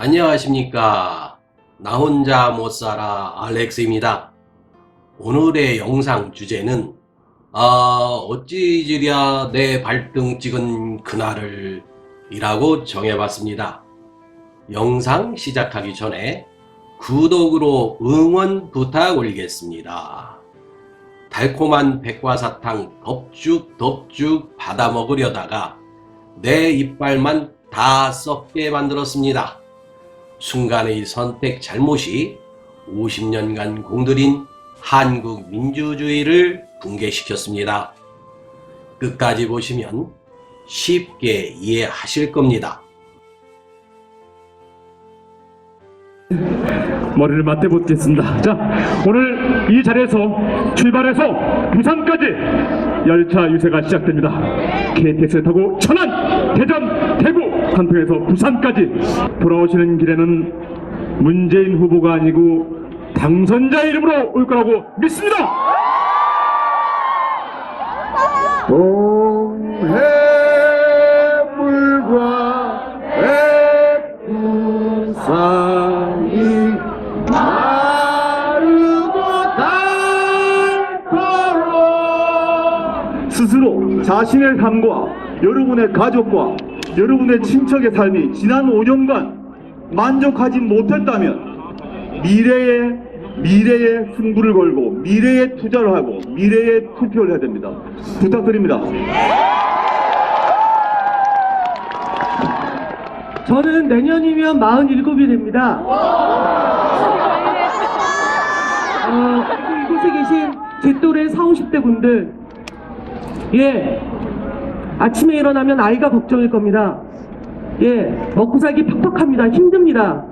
안녕하십니까. 나 혼자 못 살아 알렉스입니다. 오늘의 영상 주제는 아 어찌 저랴 내 발등 찍은 그날을 이라고 정해봤습니다. 영상 시작하기 전에 구독으로 응원 부탁 올리겠습니다. 달콤한 백과사탕 덥죽 덥죽 받아 먹으려다가 내 이빨만 다 썩게 만들었습니다. 순간의 선택 잘못이 50년간 공들인 한국 민주주의를 붕괴시켰습니다. 끝까지 보시면 쉽게 이해하실 겁니다. 머리를 맞대보겠습니다. 자, 오늘 이 자리에서 출발해서 부산까지 열차 유세가 시작됩니다. KTX를 타고 천안, 대전, 대구, 한통에서 부산까지 돌아오시는 길에는 문재인 후보가 아니고 당선자 이름으로 올 거라고 믿습니다. 동해물과 백두산이 마르고 닳도록 스스로 자신의 삶과 여러분의 가족과 여러분의 친척의 삶이 지난 5년간 만족하지 못했다면 미래에 미래에 승부를 걸고 미래에 투자를 하고 미래에 투표를 해야 됩니다. 부탁드립니다. 저는 내년이면 47이 됩니다. 어, 이곳에 계신 제 또래 40, 50대 분들, 예, 아침에 일어나면 아이가 걱정일 겁니다. 예, 먹고 살기 팍팍합니다. 힘듭니다.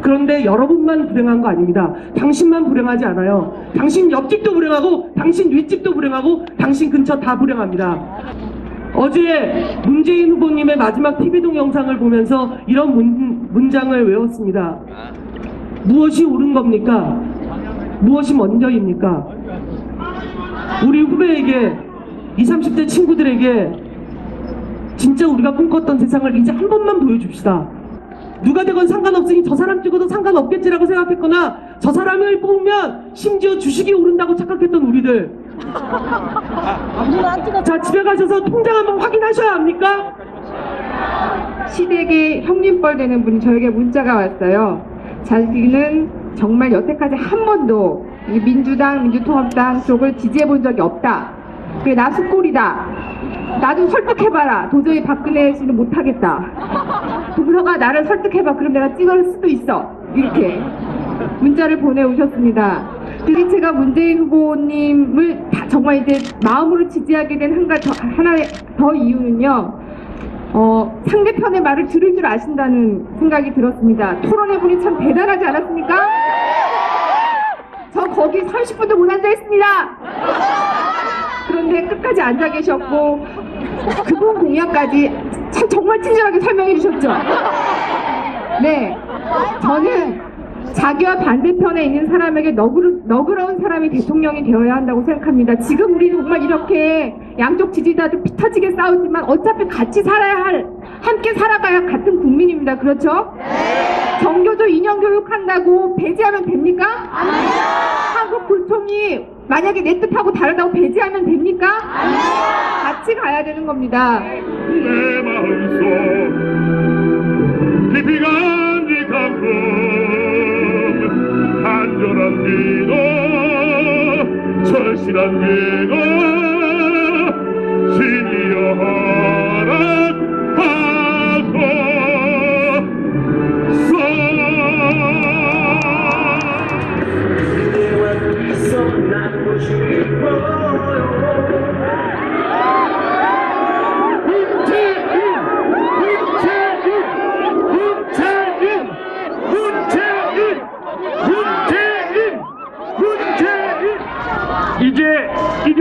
그런데 여러분만 불행한 거 아닙니다. 당신만 불행하지 않아요. 당신 옆집도 불행하고, 당신 윗집도 불행하고, 당신 근처 다 불행합니다. 어제 문재인 후보님의 마지막 TV 동영상을 보면서 이런 문, 문장을 외웠습니다. 무엇이 옳은 겁니까? 무엇이 먼저입니까? 우리 후배에게 20, 30대 친구들에게 진짜 우리가 꿈꿨던 세상을 이제 한 번만 보여줍시다. 누가 되건 상관없으니 저 사람 찍어도 상관없겠지라고 생각했거나 저 사람을 뽑으면 심지어 주식이 오른다고 착각했던 우리들 자 집에 가셔서 통장 한번 확인하셔야 합니까? 시댁의 형님뻘 되는 분이 저에게 문자가 왔어요. 자기는 정말 여태까지 한 번도 이 민주당, 민주통합당 쪽을 지지해 본 적이 없다. 그래, 나 숙골이다. 나 좀 설득해봐라. 도저히 박근혜 씨는 못하겠다. 동서가 나를 설득해봐. 그럼 내가 찍을 수도 있어. 이렇게 문자를 보내오셨습니다. 그래서 제가 문재인 후보님을 다 정말 이제 마음으로 지지하게 된 한 가지 더, 하나 더 이유는요. 어, 상대편의 말을 들을 줄 아신다는 생각이 들었습니다. 토론해보니 참 대단하지 않았습니까? 저 거기 30분도 못 앉아 있습니다. 그런데 끝까지 앉아 계셨고, 그분 공약까지 참 정말 친절하게 설명해 주셨죠? 네. 저는 자기와 반대편에 있는 사람에게 너그러, 너그러운 사람이 대통령이 되어야 한다고 생각합니다. 지금 우리 정말 이렇게 양쪽 지지자들 피 터지게 싸우지만 어차피 같이 살아야 할, 함께 살아가야 같은 국민입니다. 그렇죠? 정교조 인형 교육한다고 배제하면 됩니까? 한국 불통이 만약에 내 뜻하고 다르다고 배제하면 됩니까? 같이 가야 되는 겁니다. 내 마음속 깊이 가끔 간절한 기도 절실한 기도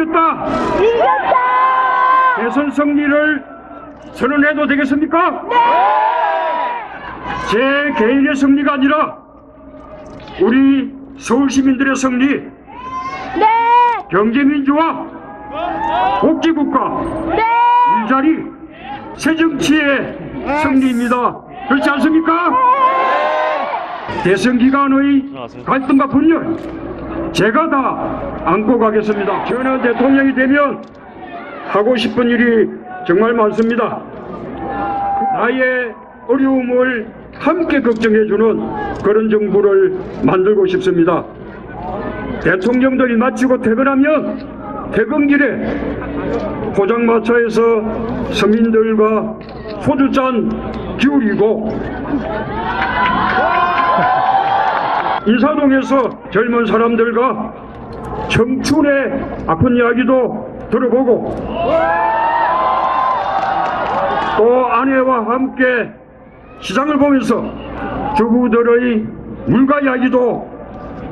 이겼다! 이겼다! 대선 승리를 선언해도 되겠습니까? 네! 제 개인의 승리가 아니라 우리 서울 시민들의 승리, 네! 경제민주화, 복지국가, 일자리, 새정치의 승리입니다. 그렇지 않습니까? 대선 기간의 갈등과 분열 제가 다 안고 가겠습니다. 저는 대통령이 되면 하고 싶은 일이 정말 많습니다. 나의 어려움을 함께 걱정해주는 그런 정부를 만들고 싶습니다. 대통령들이 마치고 퇴근하면 퇴근길에 포장마차에서 서민들과 소주잔 기울이고 인사동에서 젊은 사람들과 청춘의 아픈 이야기도 들어보고 또 아내와 함께 시장을 보면서 주부들의 물가 이야기도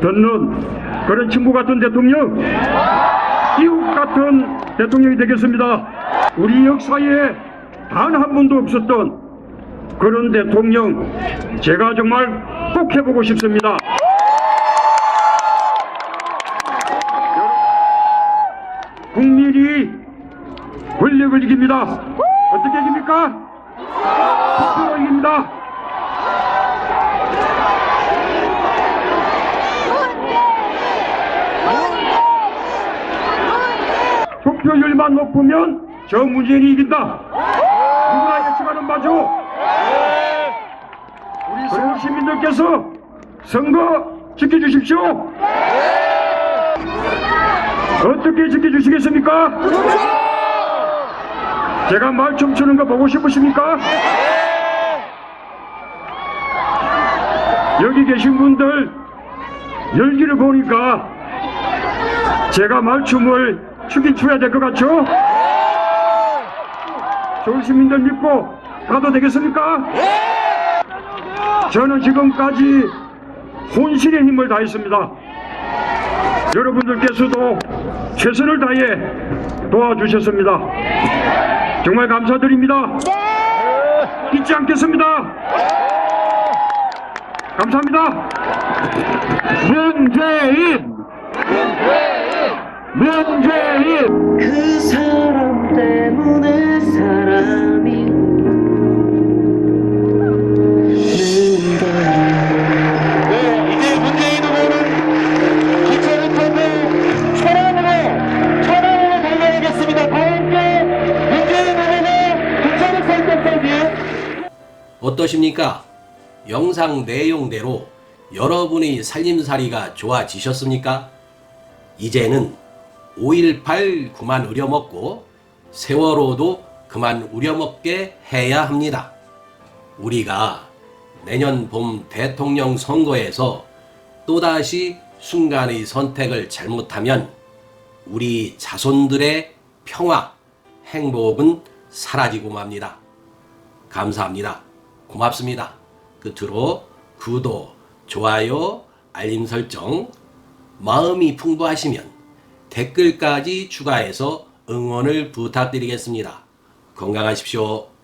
듣는 그런 친구 같은 대통령 이웃 같은 대통령이 되겠습니다. 우리 역사에 단 한 번도 없었던 그런 대통령 제가 정말 꼭 해보고 싶습니다. 국민이 권력 을 이깁니다. 어떻게 이깁니까? 투표로 이깁니다. 투표율만 높으면 저 문재인이 이긴다. 누구나 예측하는 바죠. 우리 서울 시민들께서 선거 지켜주십시오. 어떻게 지켜주시겠습니까? 제가 말 춤추는 거 보고 싶으십니까? 여기 계신 분들 열기를 보니까 제가 말춤을 추긴 추야 될 것 같죠? 서울 시민들 믿고 가도 되겠습니까? 저는 지금까지 혼신의 힘을 다했습니다. 여러분들께서도 최선을 다해 도와주셨습니다. 정말 감사드립니다. 잊지 않겠습니다. 감사합니다. 문재인! 문재인! 그 사람 어떠십니까? 영상 내용대로 여러분의 살림살이가 좋아지셨습니까? 이제는 5.18 그만 우려먹고 세월호도 그만 우려먹게 해야 합니다. 우리가 내년 봄 대통령 선거에서 또다시 순간의 선택을 잘못하면 우리 자손들의 평화, 행복은 사라지고 맙니다. 감사합니다. 고맙습니다. 끝으로 구독, 좋아요, 알림 설정, 마음이 풍부하시면 댓글까지 추가해서 응원을 부탁드리겠습니다. 건강하십시오.